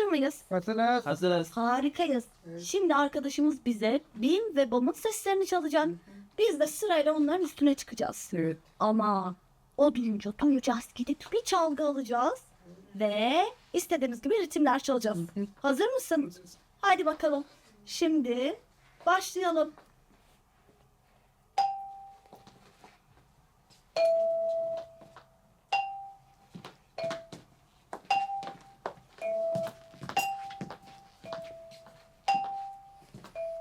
Hazır mıyız? Hazırız. Hazırız. Harikayız. Şimdi arkadaşımız bize Bim ve Bom'un seslerini çalacak. Biz de sırayla onların üstüne çıkacağız. Evet. Ama o duyunca duyacağız gidip bir çalgı alacağız. Ve istediğimiz gibi ritimler çalacağız. Hazır mısın? Hadi bakalım. Şimdi başlayalım.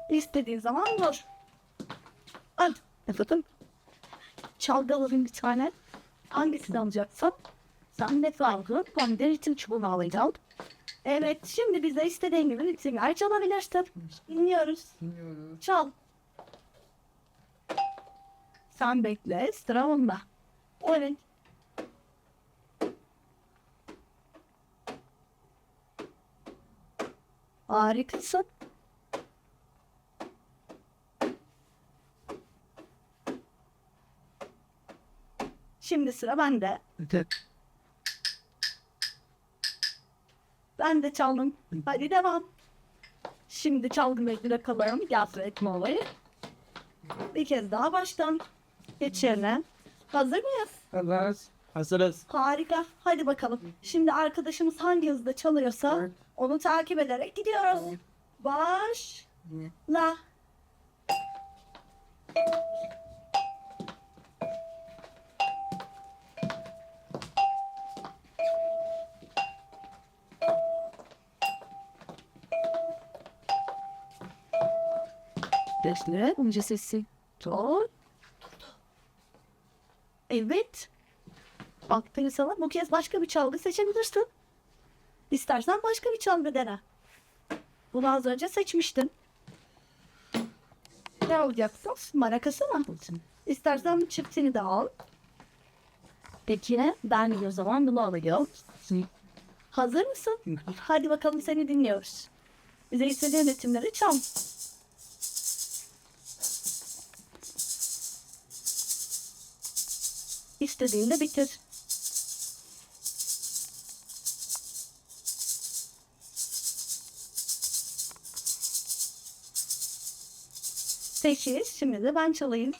İstediğin zaman dur. Hadi. Efendim? Çalgı alalım bir tane. Hangisini alacaksın? Sen de çalgı, ben de ritim çubuğunu alacağım. Evet, şimdi bize istediğin gibi ritimler çalabilirsin. Dinliyoruz. Dinliyoruz. Çal. Sen bekle, sıra onda. Evet. Harikasın. Şimdi sıra bende. Ben de çaldım. Hadi devam. Şimdi çalgı bekle kalalım. Yaptı etme olayı. Bir kez daha baştan. Geçelim. Hazır mıyız? Hazırız. Hazırız. Harika. Hadi bakalım. Şimdi arkadaşımız hangi hızda çalıyorsa onu takip ederek gidiyoruz. Başla. Bekle. Önce sesi. Tut. Evet. Aferin sana. Bu kez başka bir çalgı seçebilirsin. İstersen başka bir çalgı dene. Bunu az önce seçmiştin. Ne alacaksın? Marakası mı? İstersen çiftini de al. Peki ben o zaman bunu alıyorum. Hazır mısın? Hadi bakalım seni dinliyoruz. Bize istediğin ritimleri çal. İstediğinde bitir. Peki şimdi de ben çalayım.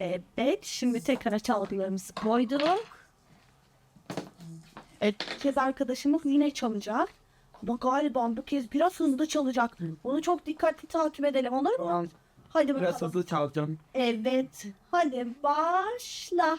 Evet, şimdi tekrar çalgılarımızı koyduk. Evet, kez arkadaşımız yine çalacak. Ama galiba bu kez biraz hızlı çalacak. Onu çok dikkatli takip edelim olur mu? Hadi bakalım. Biraz hızlı çalacağım. Evet. Hadi başla.